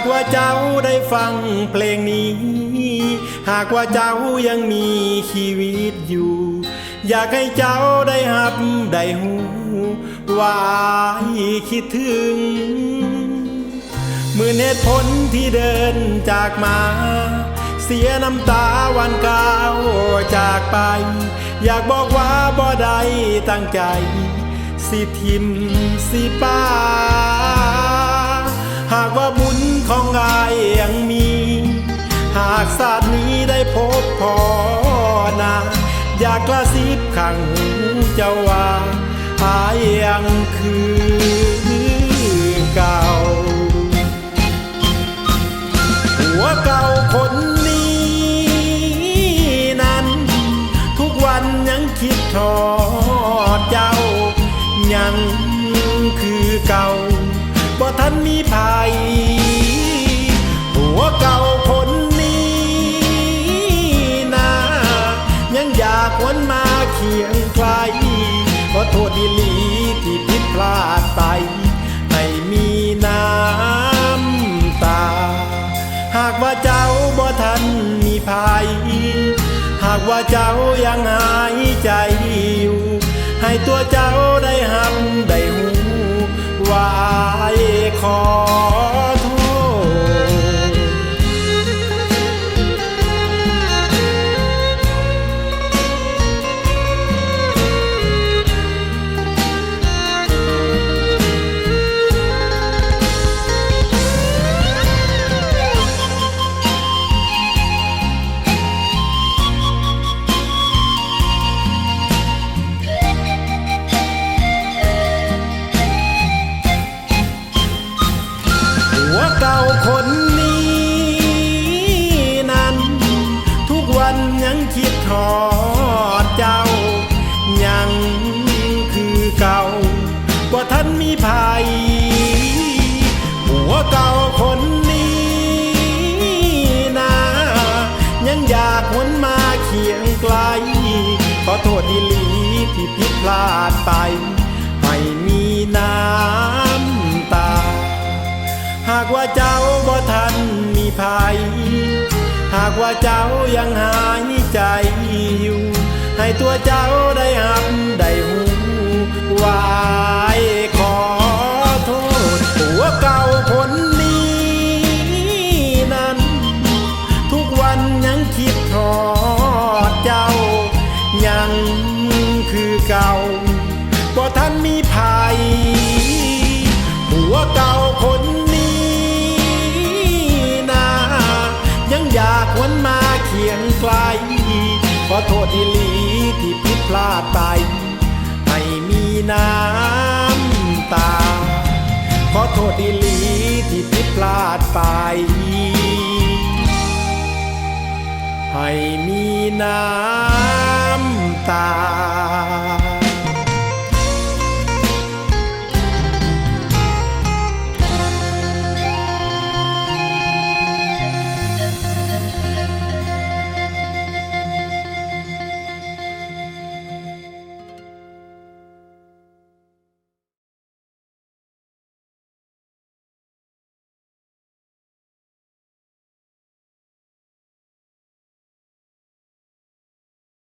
ากว่าเจ้าได้ฟังเพลงนี้ หากว่าเจ้ายังมีชีวิตอยู่ อยากให้เจ้าได้หับได้หูว่าคิดถึงมื่อเหตุผลที่เดินจากมา เสียน้ำตาวันเก่าวจากไป อยากบอกว่าบ่ได้ตั้งใจ สิทิมสิป้าากระซิบขังหูเจ้าว่าอายยังคือเก่า หัวเก่าคนนี้นั้น ทุกวันยังคิดทอดเจ้า ยังคือเก่าบ่ทันมีภัย หากว่าเจ้ายังหายใจอยู่ ให้ตัวเจ้าได้หับได้หูว่าอายขอ เก่าว่าท่านมีภัยหัวเก่าคนนี้นะยังอยากวนมาเคียงไกล ขอโทษดีหลีที่ผิดพลาดไป ไม่มีน้ำตา หากว่าเจ้าบ่ทันมีภัย หากว่าเจ้ายังหายใจอยู่ ให้ตัวเจ้า คือเก่าบ่ทันมีภัยหัวเก่าคนนี้นะยังอยากวนมาเคียงไกลขอโทษดีหลีที่ผิดพลาดไปไม่มีน้ำตา ขอโทษดีหลีที่ผิดพลาดไปให้มีน้ำ